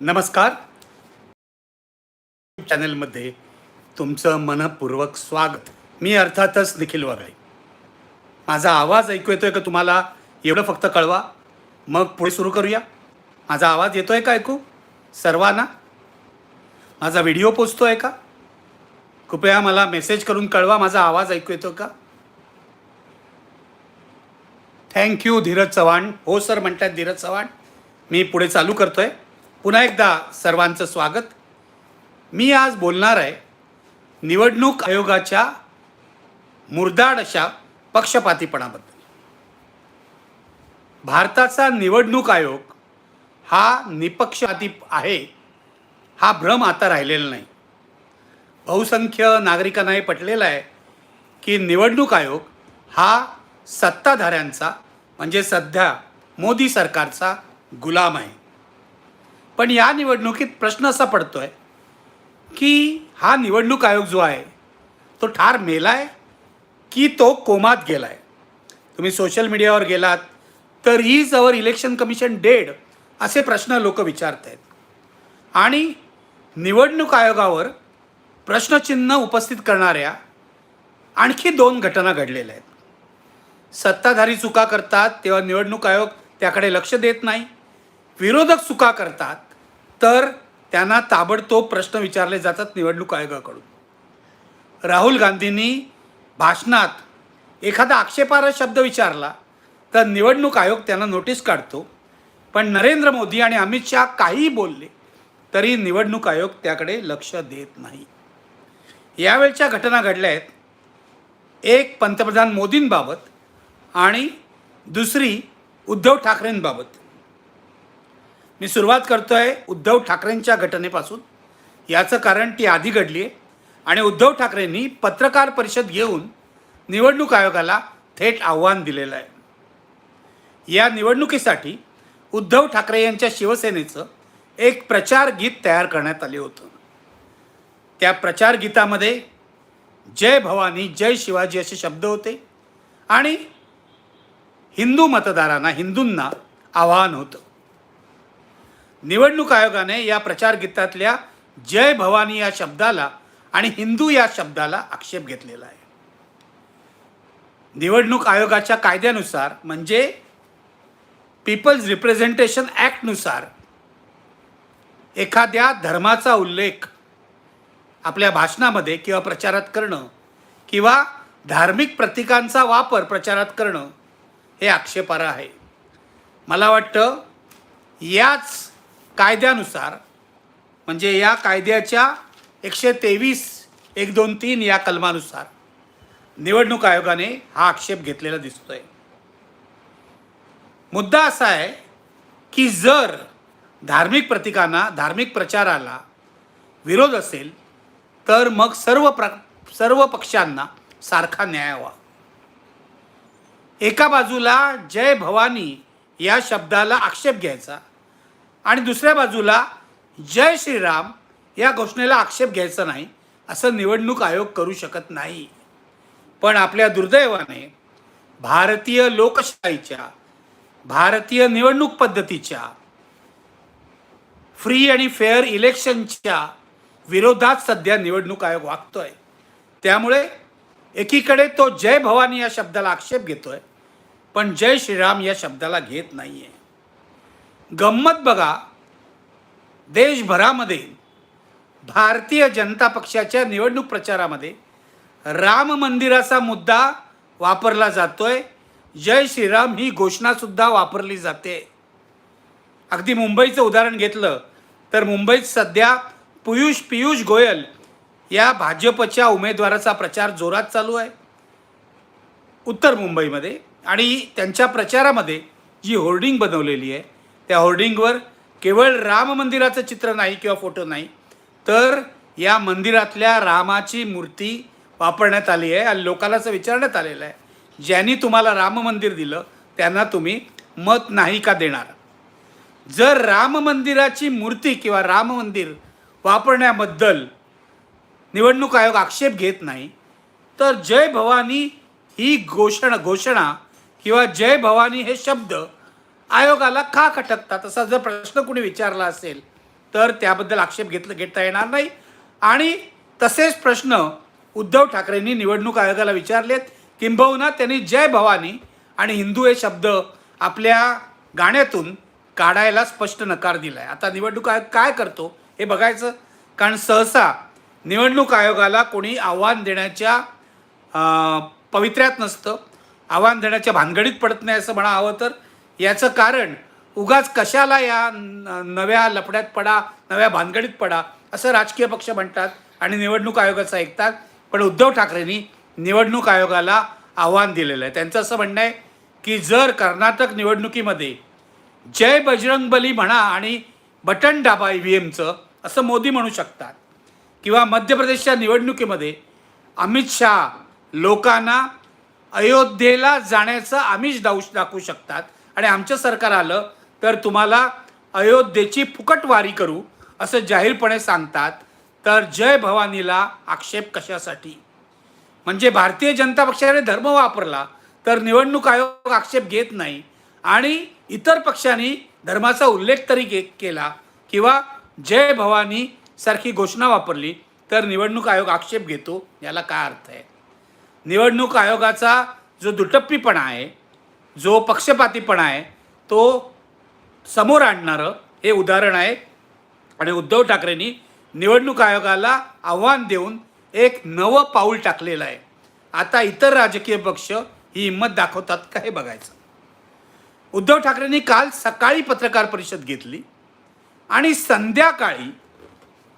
नमस्कार. चॅनलमध्ये तुमचं मनपूर्वक स्वागत. मी अर्थातच निखिल वगळे माझा आवाज ऐकू येतोय का तुम्हाला? एवढं फक्त कळवा. मग पुढे सुरू करूया. माझा आवाज येतोय का ऐकू? सर्वांना? माझा व्हिडिओ पोचतोय का? कृपया मला मेसेज करून कळवा माझा आवाज ऐकू येतो का? Thank you Dheeraj Chavan. हो सर म्हणतात धीरज चव्हाण. मी पुढे चालू करतोय. पुन्हा एकदा सर्वांचं स्वागत. मी आज बोलणार आहे निवडणूक आयोगाच्या मुरदाड अशा पक्षपातीपणाबद्दल. भारताचा निवडणूक आयोग हा निपक्षपाती आहे हा भ्रम आता राहिलेला नाही. बहुसंख्य नागरिकांना हे पटलेलं आहे की निवडणूक आयोग हा सत्ताधाऱ्यांचा म्हणजे सध्या मोदी सरकारचा गुलाम आहे. पण या निवडणुकीत प्रश्न असा पडतो आहे की हा निवडणूक आयोग जो आहे तो ठार मेला आहे की तो कोमात गेला आहे तुम्ही सोशल मीडियावर गेलात तर is our election commission dead असे प्रश्न लोक विचारत आहेत आणि निवडणूक आयोगावर प्रश्नचिन्ह उपस्थित करणाऱ्या आणखी दोन घटना घडलेल्या आहेत. सत्ताधारी चुका करतात तेव्हा निवडणूक आयोग त्याकडे लक्ष देत नाही. विरोधक चुका करतात तर त्यांना ताबडतोब प्रश्न विचारले जातात निवडणूक आयोगाकडून. राहुल गांधींनी भाषणात एखादा आक्षेपार्ह शब्द विचारला तर निवडणूक आयोग त्यांना नोटीस काढतो. पण नरेंद्र मोदी आणि अमित शहा काहीही बोलले तरी निवडणूक आयोग त्याकडे लक्ष देत नाही. यावेळच्या घटना घडल्या आहेत. एक पंतप्रधान मोदींबाबत आणि दुसरी उद्धव ठाकरेंबाबत. मी सुरुवात करतो आहे उद्धव ठाकरेंच्या घटनेपासून. याचं कारण ती आधी घडली आहे आणि उद्धव ठाकरेंनी पत्रकार परिषद घेऊन निवडणूक आयोगाला थेट आव्हान दिलेलं आहे. या निवडणुकीसाठी उद्धव ठाकरे यांच्या शिवसेनेचं एक प्रचार गीत तयार करण्यात आले होतं. त्या प्रचार गीतामध्ये जय भवानी जय शिवाजी असे शब्द होते. आणि हिंदू मतदारांना हिंदूंना आवाहन होतं. निवडणूक आयोगाने या प्रचार गीतातल्या जय भवानी या शब्दाला आणि हिंदू या शब्दाला आक्षेप घेतलेला आहे. निवडणूक आयोगाच्या कायद्यानुसार म्हणजे पीपल्स रिप्रेझेंटेशन ॲक्टनुसार एखाद्या धर्माचा उल्लेख आपल्या भाषणामध्ये किंवा प्रचारात करणं किंवा धार्मिक प्रतीकांचा वापर प्रचारात करणं हे आक्षेपार्ह आहे. मला वाटतं याच कायद्यानुसार म्हणजे या कायद्याच्या एकशे तेवीस एक दोन तीन या कलमानुसार निवडणूक आयोगाने हा आक्षेप घेतलेला दिसतोय. मुद्दा असा आहे की जर धार्मिक प्रतीकांना धार्मिक प्रचाराला विरोध असेल तर मग सर्व प्र सर्व पक्षांना सारखा न्याय हवा. एका बाजूला जय भवानी या शब्दाला आक्षेप घ्यायचा आणि दुसऱ्या बाजूला जय श्रीराम या घोषणेला आक्षेप घ्यायचा नाही असं निवडणूक आयोग करू शकत नाही. पण आपल्या दुर्दैवाने भारतीय लोकशाहीच्या भारतीय निवडणूक पद्धतीच्या फ्री आणि फेअर इलेक्शनच्या विरोधात सध्या निवडणूक आयोग वागतोय. त्यामुळे एकीकडे तो जय भवानी या शब्दाला आक्षेप घेतोय पण जय श्रीराम या शब्दाला घेत नाही आहे गंमत बघा. देशभरामध्ये भारतीय जनता पक्षाच्या निवडणूक प्रचारामध्ये राम मंदिराचा मुद्दा वापरला जातोय. जय श्रीराम ही घोषणासुद्धा वापरली जाते. अगदी मुंबईचं उदाहरण घेतलं तर मुंबईत सध्या पियुष पियुष गोयल या भाजपच्या उमेदवाराचा प्रचार जोरात चालू आहे. उत्तर मुंबईमध्ये आणि त्यांच्या प्रचारामध्ये जी होर्डिंग बनवलेली आहे त्या होर्डिंगवर केवळ राम मंदिराचं चित्र नाही किंवा फोटो नाही तर या मंदिरातल्या रामाची मूर्ती वापरण्यात आली आहे आणि लोकांना असं विचारण्यात आलेलं आहे. ज्यांनी तुम्हाला राम मंदिर दिलं त्यांना तुम्ही मत नाही का देणार? जर राम मंदिराची मूर्ती किंवा राम मंदिर वापरण्याबद्दल निवडणूक आयोग आक्षेप घेत नाही तर जय भवानी ही घोषणा घोषणा किंवा जय भवानी हे शब्द आयोगाला का खटकतात असा जर प्रश्न कुणी विचारला असेल तर त्याबद्दल आक्षेप घेतलं घेता येणार नाही. आणि तसेच प्रश्न उद्धव ठाकरेंनी निवडणूक आयोगाला विचारलेत. किंबहुना त्यांनी जय भवानी आणि हिंदू हे शब्द आपल्या गाण्यातून काढायला स्पष्ट नकार दिला आहे आता निवडणूक आयोग काय करतो हे बघायचं. कारण सहसा निवडणूक आयोगाला कोणी आव्हान देण्याच्या पवित्र्यात नसतं. आव्हान देण्याच्या भानगडीत पडत नाही असं म्हणा हवं तर याचं कारण उगाच कशाला या न- नव्या लफड्यात पडा नव्या भानगडीत पडा असं राजकीय पक्ष म्हणतात आणि निवडणूक आयोगाचं ऐकतात. पण उद्धव ठाकरेंनी निवडणूक आयोगाला आव्हान दिलेलं आहे. त्यांचं असं म्हणणं आहे की जर कर्नाटक निवडणुकीमध्ये जय बजरंगबली म्हणा आणि बटन डाबा ई व्ही एमचं असं मोदी म्हणू शकतात. किंवा मध्य प्रदेशच्या निवडणुकीमध्ये अमित शहा लोकांना अयोध्येला जाण्याचं आमिष दाऊ दाखवू शकतात. आणि आमचं सरकार आलं तर तुम्हाला अयोध्येची फुकटवारी करू असं जाहीरपणे सांगतात. तर जय भवानीला आक्षेप कशासाठी? म्हणजे भारतीय जनता पक्षाने धर्म वापरला तर निवडणूक आयोग आक्षेप घेत नाही. आणि इतर पक्षांनी धर्माचा उल्लेख तरी के केला किंवा जय भवानी सारखी घोषणा वापरली तर निवडणूक आयोग आक्षेप घेतो याला काय अर्थ आहे? निवडणूक आयोगाचा जो दुटप्पीपणा आहे जो पक्षपातीपणा आहे तो समोर आणणारं हे उदाहरण आहे. आणि उद्धव ठाकरेंनी निवडणूक आयोगाला आव्हान देऊन एक नवं पाऊल टाकलेलं आहे. आता इतर राजकीय पक्ष ही हिंमत दाखवतात का हे बघायचं. उद्धव ठाकरेंनी काल सकाळी पत्रकार परिषद घेतली आणि संध्याकाळी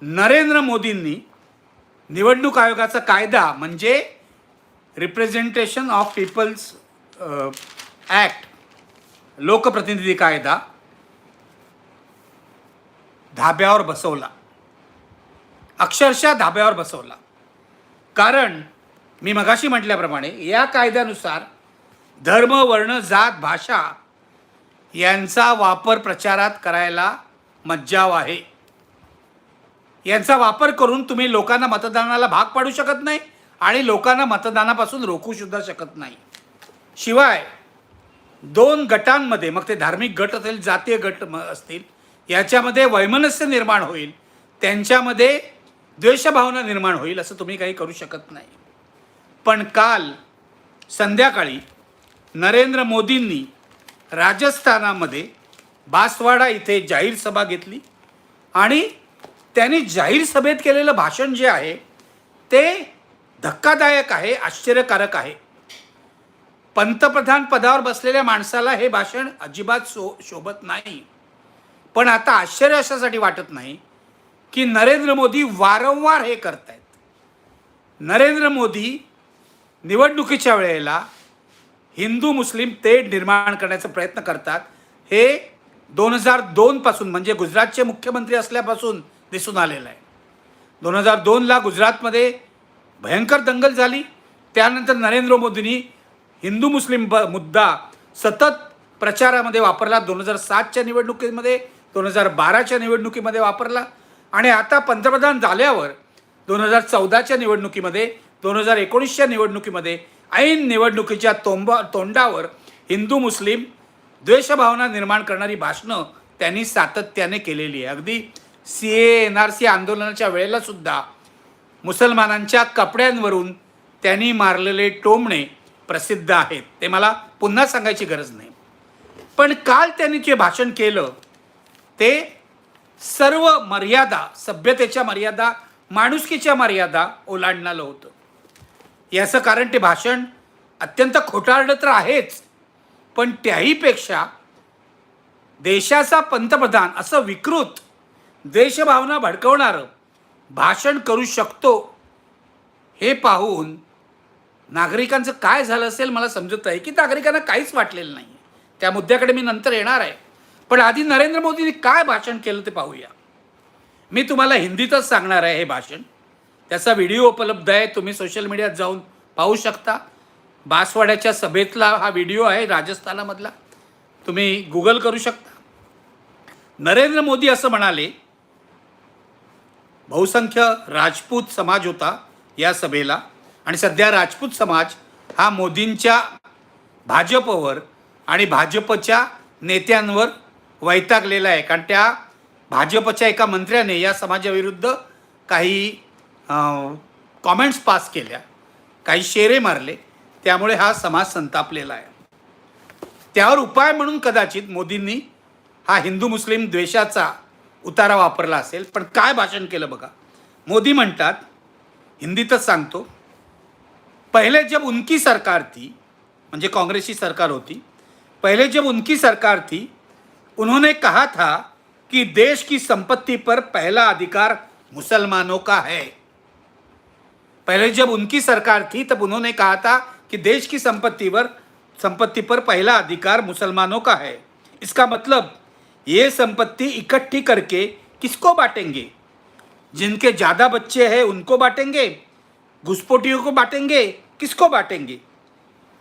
नरेंद्र मोदींनी निवडणूक आयोगाचा कायदा म्हणजे रिप्रेझेंटेशन ऑफ पीपल्स ॲक्ट लोकप्रतिनिधी कायदा धाब्यावर बसवला. अक्षरशः धाब्यावर बसवला. कारण मी मगाशी म्हटल्याप्रमाणे या कायद्यानुसार धर्म वर्ण जात भाषा यांचा वापर प्रचारात करायला मज्जाव आहे. यांचा वापर करून तुम्ही लोकांना मतदानाला भाग पाडू शकत नाही आणि लोकांना मतदानापासून रोखू सुद्धा शकत नाही. शिवाय दोन गटांमध्ये मग ते धार्मिक गट असेल जातीय गट म- असतील याच्यामध्ये वैमनस्य निर्माण होईल त्यांच्यामध्ये द्वेषभावना निर्माण होईल असं तुम्ही काही करू शकत नाही. पण काल संध्याकाळी नरेंद्र मोदींनी राजस्थानामध्ये बासवाडा इथे जाहीर सभा घेतली आणि त्यांनी जाहीर सभेत केलेलं भाषण जे आहे ते धक्कादायक आहे आश्चर्यकारक आहे. पंतप्रधान पदावर बसलेल्या माणसाला हे भाषण अजिबात सो शोभत नाही. पण आता आश्चर्य अशासाठी वाटत नाही की नरेंद्र मोदी वारंवार हे करतायत. नरेंद्र मोदी निवडणुकीच्या वेळेला हिंदू मुस्लिम तेढ निर्माण करण्याचा प्रयत्न करतात. हे दोन हजार दोनपासून म्हणजे गुजरातचे मुख्यमंत्री असल्यापासून दिसून आलेलं आहे. दोन हजार दोनला गुजरातमध्ये भयंकर दंगल झाली. त्यानंतर नरेंद्र मोदींनी हिंदू मुस्लिम ब मुद्दा सतत प्रचारामध्ये वापरला. दोन हजार सातच्या निवडणुकीमध्ये दोन हजार बाराच्या निवडणुकीमध्ये वापरला. आणि आता पंतप्रधान झाल्यावर दोन हजार चौदाच्या निवडणुकीमध्ये दोन हजार एकोणीसच्या निवडणुकीमध्ये ऐन निवडणुकीच्या तोंबा तोंडावर हिंदू मुस्लिम द्वेषभावना निर्माण करणारी भाषणं त्यांनी सातत्याने केलेली आहे. अगदी C A N R C आंदोलनाच्या वेळेलासुद्धा मुसलमानांच्या कपड्यांवरून त्यांनी मारलेले टोमणे प्रसिद्ध आहेत ते मला पुन्हा सांगायची गरज नाही. पण काल त्यांनी जे भाषण केलं ते सर्व मर्यादा सभ्यतेच्या मर्यादा माणुसकीच्या मर्यादा ओलांडणारं होतं. याचं कारण ते भाषण अत्यंत खोटारडं तर आहेच पण त्याहीपेक्षा देशाचा पंतप्रधान असं विकृत देशभावना भडकवणारं भाषण करू शकतो हे पाहून नागरिकांचं काय झालं असेल मला समजत आहे की नागरिकांना काहीच वाटलेलं नाही त्या मुद्द्याकडे मी नंतर येणार आहे. पण आधी नरेंद्र मोदींनी काय भाषण केलं ते पाहूया. मी तुम्हाला हिंदीतच सांगणार आहे हे भाषण. त्याचा व्हिडिओ उपलब्ध आहे तुम्ही सोशल मीडियात जाऊन पाहू शकता. बासवाड्याच्या सभेतला हा व्हिडिओ आहे राजस्थानामधला. तुम्ही गुगल करू शकता. नरेंद्र मोदी असं म्हणाले बहुसंख्य राजपूत समाज होता या सभेला. आणि सध्या राजपूत समाज हा मोदींच्या भाजपवर आणि भाजपच्या नेत्यांवर वैतागलेला आहे. कारण त्या भाजपच्या एका मंत्र्याने या समाजाविरुद्ध काही कॉमेंट्स पास केल्या. काही शेरे मारले. त्यामुळे हा समाज संतापलेला आहे. त्यावर उपाय म्हणून कदाचित मोदींनी हा हिंदू मुस्लिम द्वेषाचा उतारा वापरला असेल. पण काय भाषण केलं बघा? मोदी म्हणतात हिंदीतच सांगतो पहले जब उनकी सरकार थी, म्हणजे काँग्रेसची सरकार होती, पहले जब उनकी सरकार थी, उन्होंने कहा था कि देश की संपत्ति पर पहला अधिकार मुसलमानों का है। पहले जब उनकी सरकार थी, तब उन्होंने कहा था कि देश की संपत्ति पर संपत्ति पर पहला अधिकार मुसलमानों का है। इसका मतलब ये संपत्ति इकट्ठी करके किसको बांटेंगे? जिनके ज़्यादा बच्चे हैं, उनको बांटेंगे? घुसपैठियों को बांटेंगे? किसको बांटेंगे?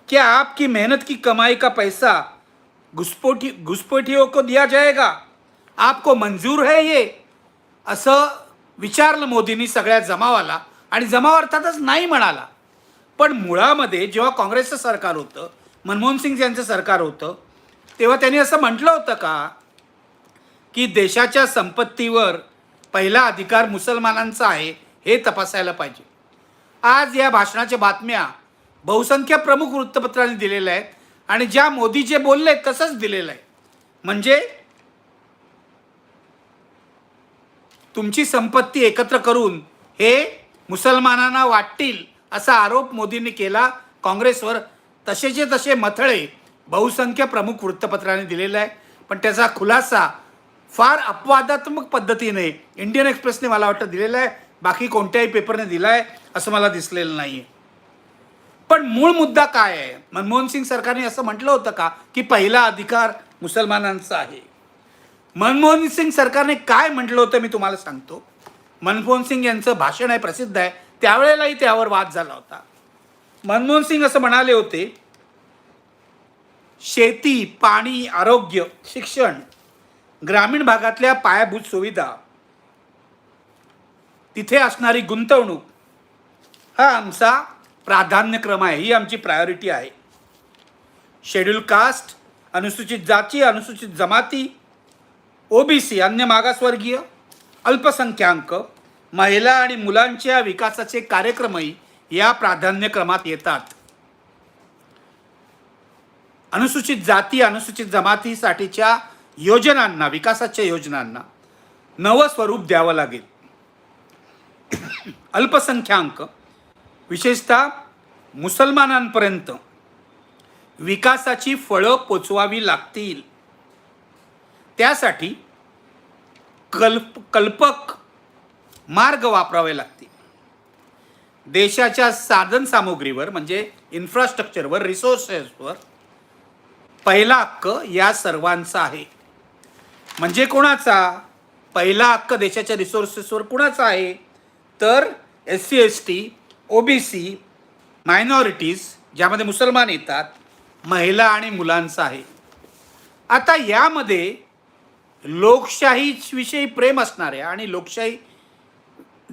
क्या आपकी मेहनत की कमाई का पैसा घुसपैठी घुसपैठियों को दिया जाएगा? आपको मंजूर है ये? असं विचारलं मोदींनी सगळ्या जमावाला आणि जमाव अर्थातच नाही म्हणाला. पण मुळामध्ये जेव्हा काँग्रेसचं सरकार होतं मनमोहन सिंग यांचं सरकार होतं तेव्हा त्यांनी असं म्हटलं होतं का की देशाच्या संपत्तीवर पहिला अधिकार मुसलमानांचा आहे हे तपासायला पाहिजे. आज या भाषणाच्या बातम्या बहुसंख्य प्रमुख वृत्तपत्रांनी दिलेल्या आहेत आणि ज्या मोदी जे बोलले तसंच दिलेलं आहे. म्हणजे तुमची संपत्ती एकत्र करून हे मुसलमानांना वाटतील असा आरोप मोदींनी केला. काँग्रेसवर तसेचे तसे मथळे बहुसंख्य प्रमुख वृत्तपत्रांनी दिलेला आहे पण त्याचा खुलासा फार अपवादात्मक पद्धतीने इंडियन एक्सप्रेसने मला वाटतं दिलेला आहे. बाकी कोणत्याही पेपरने दिलाय असं मला दिसलेलं नाही आहे पण मूळ मुद्दा काय आहे? मनमोहन सिंग सरकारने असं म्हटलं होतं का की पहिला अधिकार मुसलमानांचा आहे. मनमोहन सिंग सरकारने काय म्हटलं होतं मी तुम्हाला सांगतो. मनमोहन सिंग यांचं भाषण आहे प्रसिद्ध आहे. त्यावेळेलाही त्यावर वाद झाला होता. मनमोहन सिंग असं म्हणाले होते शेती पाणी आरोग्य शिक्षण ग्रामीण भागातल्या पायाभूत सुविधा तिथे असणारी गुंतवणूक हा आमचा प्राधान्यक्रम आहे ही आमची प्रायोरिटी आहे. शेड्यूल कास्ट अनुसूचित जाती अनुसूचित जमाती ओबीसी अन्य मागासवर्गीय अल्पसंख्याक महिला आणि मुलांच्या विकासाचे कार्यक्रमही या प्राधान्यक्रमात येतात. अनुसूचित जाती अनुसूचित जमातीसाठीच्या योजनांना विकासाच्या योजनांना नवं स्वरूप द्यावं लागेल. अल्पसंख्याक विशेषतः मुसलमानांपर्यंत विकासाची फळं पोचवावी लागतील. त्यासाठी कल्प कल्पक मार्ग वापरावे लागतील. देशाच्या साधनसामुग्रीवर म्हणजे इन्फ्रास्ट्रक्चरवर रिसोर्सेसवर पहिला हक्क या सर्वांचा आहे. म्हणजे कोणाचा? पहिला हक्क देशाच्या रिसोर्सेसवर कुणाचा आहे? तर S C S T O B C minorities ज्यामध्ये मुसलमान येतात महिला आणि मुलांचा आहे. आता यामध्ये लोकशाहीविषयी प्रेम असणाऱ्या आणि लोकशाही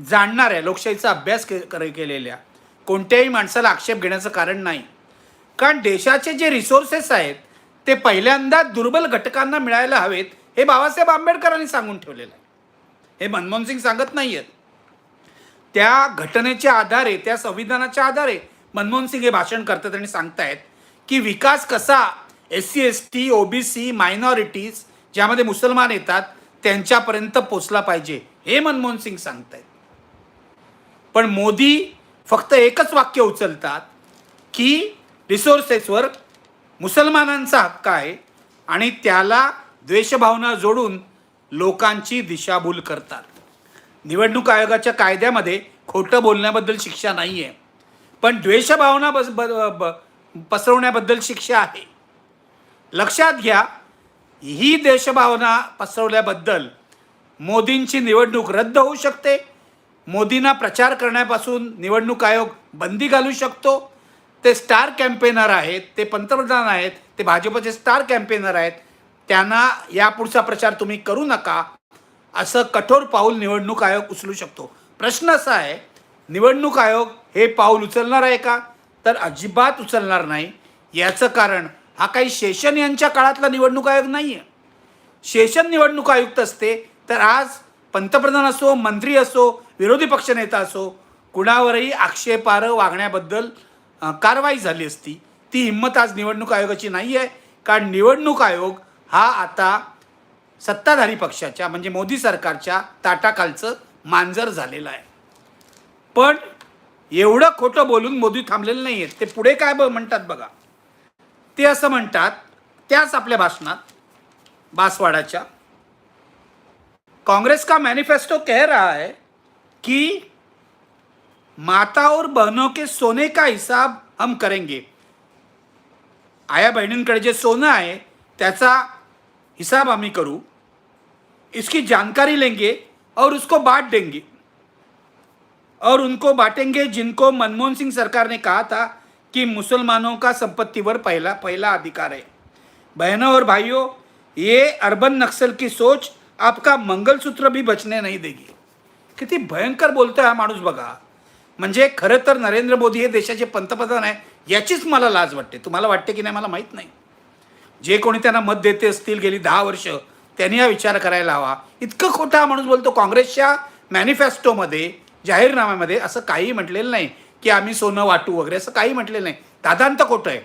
जाणणाऱ्या लोकशाहीचा अभ्यास के कर केलेल्या कोणत्याही माणसाला आक्षेप घेण्याचं कारण नाही. कारण देशाचे जे रिसोर्सेस आहेत ते पहिल्यांदा दुर्बल घटकांना मिळायला हवेत हे बाबासाहेब आंबेडकरांनी सांगून ठेवलेलं आहे. हे मनमोहन सिंग सांगत नाही आहेत त्या घटनेच्या आधारे त्या संविधानाच्या आधारे मनमोहन सिंग हे भाषण करतात आणि सांगतायत की विकास कसा S C S T O B C minorities ज्यामध्ये मुसलमान येतात त्यांच्यापर्यंत पोचला पाहिजे हे मनमोहन सिंग सांगतायत. पण मोदी फक्त एकच वाक्य उचलतात की रिसोर्सेसवर मुसलमानांचा हक्क आहे आणि त्याला द्वेषभावना जोडून लोकांची दिशाभूल करतात. निवडणूक आयोगाच्या कायद्यामध्ये खोटं बोलण्याबद्दल शिक्षा नाही आहे पण द्वेषभावना बस ब ब- पसरवण्याबद्दल शिक्षा आहे. लक्षात घ्या ही देशभावना पसरवल्याबद्दल मोदींची निवडणूक रद्द होऊ शकते. मोदींना प्रचार करण्यापासून निवडणूक आयोग बंदी घालू शकतो. ते स्टार कॅम्पेनर आहेत ते पंतप्रधान आहेत ते भाजपचे स्टार कॅम्पेनर आहेत त्यांना यापुढचा प्रचार तुम्ही करू नका. असं कठोर पाऊल निवडणूक आयोग उचलू शकतो. प्रश्न असा आहे निवडणूक आयोग हे पाऊल उचलणार आहे का? तर अजिबात उचलणार नाही. याचं कारण हा काही शेषन यांच्या काळातला निवडणूक आयोग नाही आहे शेषन निवडणूक आयुक्त असते तर आज पंतप्रधान असो मंत्री असो विरोधी पक्षनेता असो कुणावरही आक्षेपार्ह वागण्याबद्दल कारवाई झाली असती. ती हिंमत आज निवडणूक आयोगाची नाही आहे कारण निवडणूक आयोग हा आता सत्ताधारी पक्षाच्या म्हणजे मोदी सरकारच्या ताटाखालचं मांजर झालेलं आहे. पण एवढं खोटं बोलून मोदी थांबलेले नाही आहेत ते पुढे काय ब म्हणतात बघा. ते असं म्हणतात त्याच आपल्या भाषणात बासवाडाच्या कांग्रेस का मैनिफेस्टो कह रहा है कि माता और बहनों के सोने का हिसाब हम करेंगे. आया बहिणींकडे जे सोनं आहे त्याचा हिसाब आम्ही करू। इसकी जानकारी लेंगे और उसको बांट देंगे। और उनको बांटेंगे जिनको मनमोहन सिंह सरकार ने कहा था कि मुसलमानों का संपत्ति पर पहला पहला अधिकार है। बहनों और भाइयों, ये अर्बन नक्सल की सोच आपका मंगलसूत्र भी बचने नहीं देगी। किती भयंकर बोलतोय हा माणूस बघा। म्हणजे खरं तर नरेंद्र मोदी हे देशाचे पंतप्रधान आहे, याचीच मला लाज वाटते. तुम्हाला वाटते की नाही? मला माहीत नाही. जे कोणी त्यांना मत देते असतील गेली दहा वर्ष त्यांनी हा विचार करायला हवा. इतकं खोटा माणूस बोलतो. काँग्रेसच्या मॅनिफेस्टोमध्ये जाहीरनाम्यामध्ये असं काही म्हटलेलं नाही की आम्ही सोनं वाटू वगैरे असं काही म्हटलेलं नाही. दादांत खोटं आहे.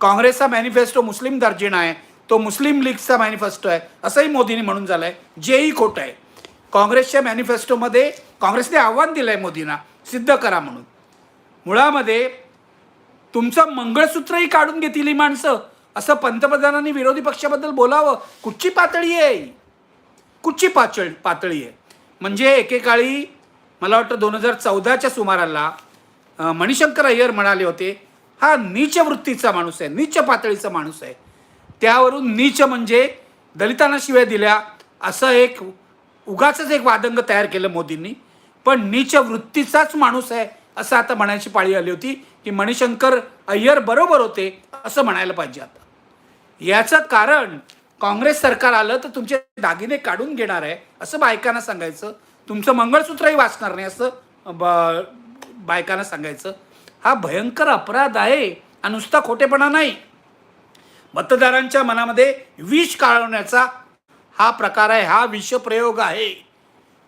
काँग्रेसचा मॅनिफेस्टो मुस्लिम दर्जिना आहे. तो मुस्लिम लीगचा मॅनिफेस्टो आहे. असंही मोदींनी म्हणून झालं आहे जेही खोटं आहे. काँग्रेसच्या मॅनिफेस्टोमध्ये काँग्रेसने आव्हान दिलं आहे मोदींना सिद्ध करा म्हणून. मुळामध्ये तुमचं मंगळसूत्रही काढून घेतील ही माणसं. असं पंतप्रधानांनी विरोधी पक्षाबद्दल बोलावं. कुठची पातळी आहे? कुठची पाचळ पातळी आहे? म्हणजे एकेकाळी मला वाटतं दोन हजार चौदाच्या सुमाराला मणिशंकर अय्यर म्हणाले होते हा नीच वृत्तीचा माणूस आहे नीच पातळीचा माणूस आहे. त्यावरून नीच म्हणजे दलितांना शिवाय दिल्या असं एक उगाचंच एक वादंग तयार केलं मोदींनी. पण नीच वृत्तीचाच माणूस आहे असं आता म्हणायची पाळी आली होती की मणिशंकर अय्यर बरोबर होते असं म्हणायला पाहिजे आता. याचं कारण काँग्रेस सरकार आलं तर तुमचे दागिने काढून घेणार आहे असं बायकांना सांगायचं. तुमचं मंगळसूत्रही वाचणार नाही असं ब बायकांना सांगायचं. हा भयंकर अपराध आहे हा नुसता खोटेपणा नाही. मतदारांच्या मनामध्ये विष काळवण्याचा हा प्रकार आहे हा विषप्रयोग आहे.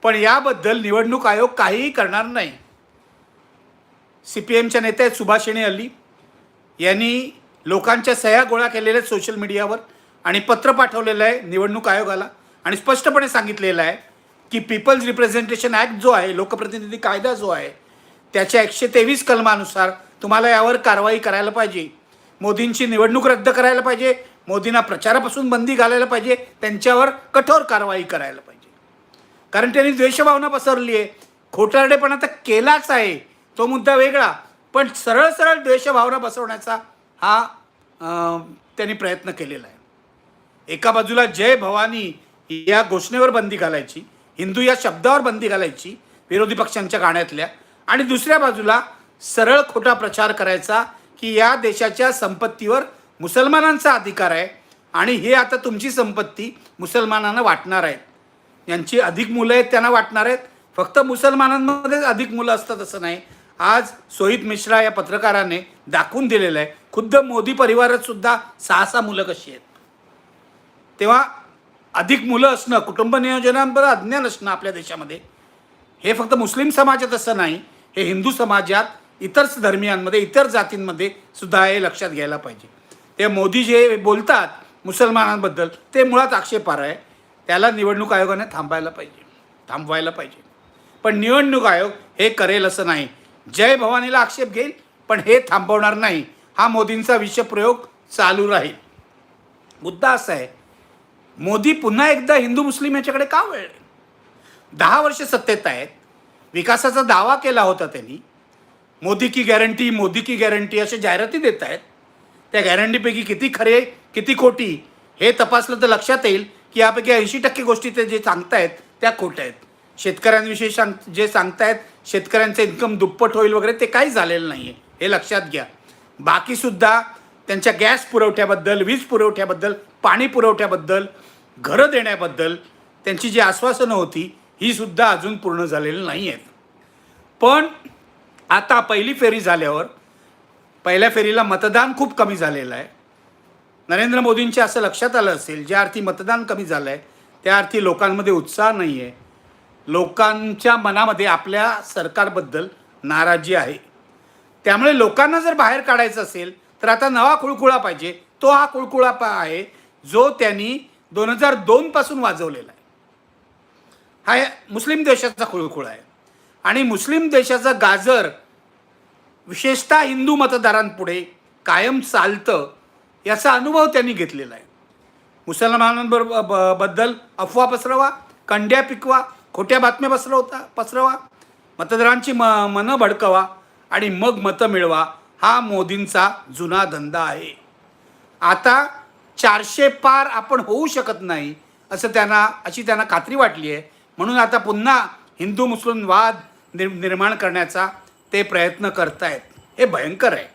पण याबद्दल निवडणूक आयोग काहीही करणार नाही. सी पी एमच्या नेत्या आहेत सुभाषिणी अल्ली. यांनी लोकांच्या सह्या गोळा केलेल्या आहेत सोशल मीडियावर आणि पत्र पाठवलेलं आहे निवडणूक आयोगाला. आणि स्पष्टपणे सांगितलेलं आहे की पीपल्स रिप्रेझेंटेशन ॲक्ट जो आहे लोकप्रतिनिधी कायदा जो आहे त्याच्या एकशे तेवीस कलमानुसार तुम्हाला यावर कारवाई करायला पाहिजे. मोदींची निवडणूक रद्द करायला पाहिजे. मोदींना प्रचारापासून बंदी घालायला पाहिजे. त्यांच्यावर कठोर कारवाई करायला पाहिजे. कारण त्यांनी द्वेषभावना पसरली आहे. खोटारडेपणा तर केलाच आहे. तो मुद्दा वेगळा. पण सरळ सरळ द्वेषभावना बसवण्याचा हा त्यांनी प्रयत्न केलेला आहे. एका बाजूला जय भवानी या घोषणेवर बंदी घालायची हिंदू या शब्दावर बंदी घालायची विरोधी पक्षांच्या गाण्यातल्या आणि दुसऱ्या बाजूला सरळ खोटा प्रचार करायचा की या देशाच्या संपत्तीवर मुसलमानांचा अधिकार आहे आणि हे आता तुमची संपत्ती मुसलमानांना वाटणार आहेत यांची अधिक मुलं आहेत त्यांना वाटणार आहेत. फक्त मुसलमानांमध्येच अधिक मुलं असतात असं नाही. आज सोहित मिश्रा या पत्रकाराने दाखवून दिलेलं आहे. खुद्द मोदी परिवारात सुद्धा सहा सहा मुलं कशी आहेत? तेव्हा अधिक मुलं असणं कुटुंब नियोजनांवर अज्ञान असणं आपल्या देशामध्ये हे फक्त मुस्लिम समाजात असं नाही हे हिंदू समाजात इतर धर्मियांमध्ये इतर जातींमध्ये सुद्धा हे लक्षात घ्यायला पाहिजे. ते मोदी जे बोलतात मुसलमानांबद्दल ते मुळात आक्षेपार आहे. त्याला निवडणूक आयोगाने थांबायला पाहिजे. थांबवायला पाहिजे. पण निवडणूक आयोग हे करेल असं नाही. जय भवानीला आक्षेप घेईल पण हे थांबवणार नाही. हा मोदींचा विषप्रयोग चालू राहील. मुद्दा असा आहे मोदी पुन्हा एकदा हिंदू मुस्लिम याच्याकडे का वळले? दहा वर्ष सत्तेत आहेत विकासाचा दावा केला होता त्यांनी. मोदी की गॅरंटी मोदी की गॅरंटी अशा जाहिराती देत आहेत. त्या गॅरंटीपैकी किती खरे किती खोटी हे तपासलं तर लक्षात येईल की यापैकी ऐंशी टक्के गोष्टी ते जे सांगतायत त्या खोट्या आहेत. शेतकऱ्यांविषयी सांग जे सांगतायत शेतकऱ्यांचं इन्कम दुप्पट होईल वगैरे ते काही झालेलं नाही आहे हे लक्षात घ्या. बाकीसुद्धा त्यांच्या गॅस पुरवठ्याबद्दल वीज पुरवठ्याबद्दल पाणी पुरवठ्याबद्दल घरं देण्याबद्दल त्यांची जी आश्वासनं होती ही सुद्धा अजून पूर्ण झालेली नाही आहेत पण आता पहिली फेरी झाल्यावर पहिल्या फेरीला मतदान खूप कमी झालेलं आहे. नरेंद्र मोदींच्या असं लक्षात आलं असेल ज्या अर्थी मतदान कमी झालं आहे त्या अर्थी लोकांमध्ये उत्साह नाही आहे लोकांच्या मनामध्ये आपल्या सरकारबद्दल नाराजी आहे. त्यामुळे लोकांना जर बाहेर काढायचं असेल तर आता नवा कुळकुळा पाहिजे. तो हा कुळकुळा पा आहे जो त्यांनी दोन हजार दोनपासून वाजवलेला आहे. हा मुस्लिम देशाचा कुळकुळा आहे. आणि मुस्लिम देशाचं गाजर विशेषतः हिंदू मतदारांपुढे कायम चालतं याचा अनुभव त्यांनी घेतलेला आहे. मुसलमानांबरोबर ब- बद्दल अफवा पसरवा कंड्या पिकवा खोट्या बातम्या पसरवता पसरवा. मतदारांची म मनं भडकवा आणि मग मतं मिळवा हा मोदींचा जुना धंदा आहे. आता चारशे पार आपण होऊ शकत नाही असं त्यांना अशी त्यांना खात्री वाटली आहे. म्हणून आता पुन्हा हिंदू मुस्लिम वाद निर् निर्माण करण्याचा ते प्रयत्न करतायत. हे भयंकर आहे.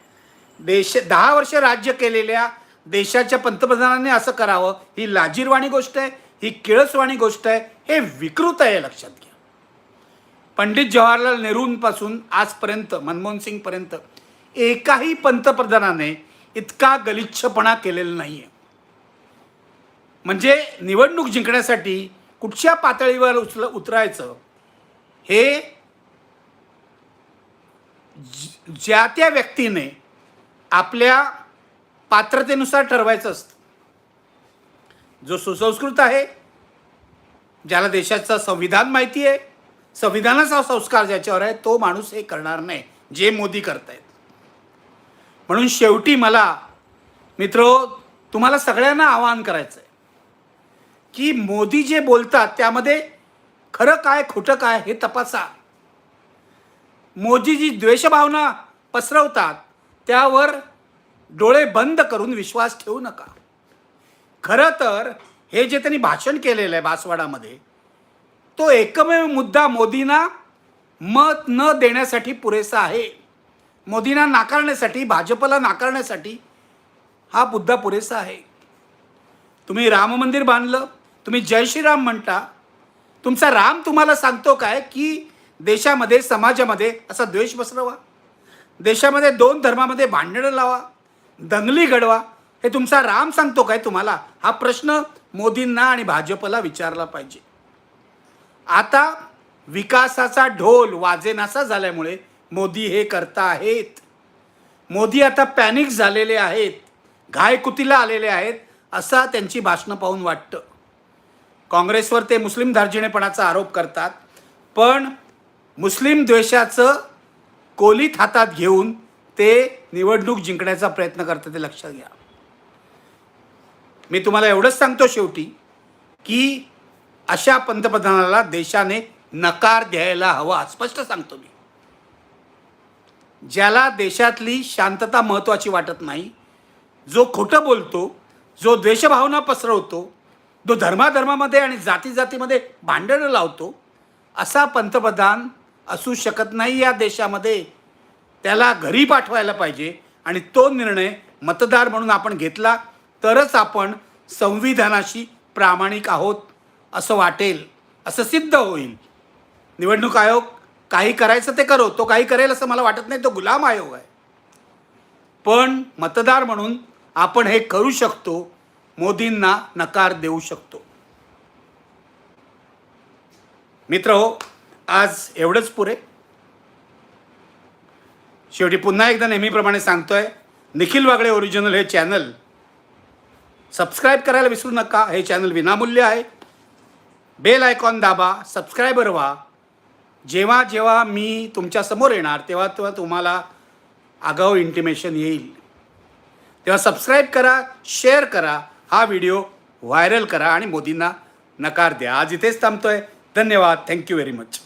देश दहा वर्ष राज्य केलेल्या देशाच्या पंतप्रधानांनी असं करावं ही लाजीरवाणी गोष्ट आहे ही किळसवाणी गोष्ट आहे हे विकृत आहे लक्षात घ्या. पंडित जवाहरलाल नेहरूंपासून आजपर्यंत मनमोहन सिंगपर्यंत एकाही पंतप्रधानाने इतका गलिच्छपणा केलेला नाही आहे म्हणजे निवडणूक जिंकण्यासाठी कुठच्या पातळीवर उचल उतरायचं हे ज- ज्या त्या व्यक्तीने आपल्या पात्रतेनुसार ठरवायचं असतं. जो सुसंस्कृत आहे ज्याला देशाचं संविधान माहिती आहे संविधानाचा संस्कार ज्याच्यावर आहे तो माणूस हे करणार नाही जे मोदी करतायत. म्हणून शेवटी मला मित्र तुम्हाला सगळ्यांना आवाहन करायचं आहे की मोदी जे बोलतात त्यामध्ये खरं काय खोटं काय हे तपासा. मोदी जी द्वेषभावना पसरवतात त्यावर डोळे बंद करून विश्वास ठेवू नका. खरं तर हे जे त्यांनी भाषण केलेलं आहे बासवाडामध्ये तो एकमेव मुद्दा मोदींना मत न देण्यासाठी पुरेसा आहे. मोदींना नाकारण्यासाठी भाजपला नाकारण्यासाठी हा मुद्दा पुरेसा आहे. तुम्ही राम मंदिर बांधलं तुम्ही जय श्रीराम म्हणता तुमचा राम तुम्हाला सांगतो काय की देशामध्ये समाजामध्ये असा द्वेष पसरवा. देशामध्ये दोन धर्मामध्ये भांडणं लावा दंगली घडवा हे तुमचा राम सांगतो काय तुम्हाला? हा प्रश्न मोदींना आणि भाजपला विचारला पाहिजे. आता विकासाचा ढोल वाजेनासा झाल्यामुळे मोदी हे करता आहेत. मोदी आता पॅनिक झालेले आहेत. घायकुतीला आलेले आहेत असा त्यांची भाषणं पाहून वाटतं. काँग्रेसवर ते मुस्लिम धार्जिणेपणाचा आरोप करतात पण मुस्लिम द्वेषाचं कोलीत हातात घेऊन ते निवडणूक जिंकण्याचा प्रयत्न करतात ते लक्षात घ्या. मी तुम्हाला एवढंच सांगतो शेवटी की अशा पंतप्रधानाला देशाने नकार द्यायला हवा स्पष्ट सांगतो मी. ज्याला देशातली शांतता महत्त्वाची वाटत नाही जो खोटं बोलतो जो द्वेषभावना पसरवतो जो धर्माधर्मामध्ये आणि जाती जातीमध्ये भांडणं लावतो असा पंतप्रधान असू शकत नाही या देशामध्ये. त्याला घरी पाठवायला पाहिजे आणि तो निर्णय मतदार म्हणून आपण घेतला तरच आपण संविधानाशी प्रामाणिक आहोत असं वाटेल असं सिद्ध होईल. निवडणूक आयोग काही करायचं ते करो तो काही करेल असं मला वाटत नाही तो गुलाम आयोग आहे. पण मतदार म्हणून आपण हे करू शकतो मोदींना नकार देऊ शकतो. मित्र हो आज एवढंच पुरे. शेवटी पुन्हा एकदा नेहमीप्रमाणे सांगतोय निखिल वागळे ओरिजिनल हे चॅनल सबस्क्राईब करायला विसरू नका. हे चॅनल विनामूल्य आहे. बेल आयकॉन दाबा. सबस्क्रायबर व्हा. जेव्हा जेव्हा मी तुमच्यासमोर येणार तेव्हा तेव्हा तुम्हाला आगाऊ इंटिमेशन येईल. तेव्हा सबस्क्राईब करा शेअर करा. हा व्हिडिओ व्हायरल करा आणि मोदींना नकार द्या. आज इथेच थांबतोय. धन्यवाद. Thank you very much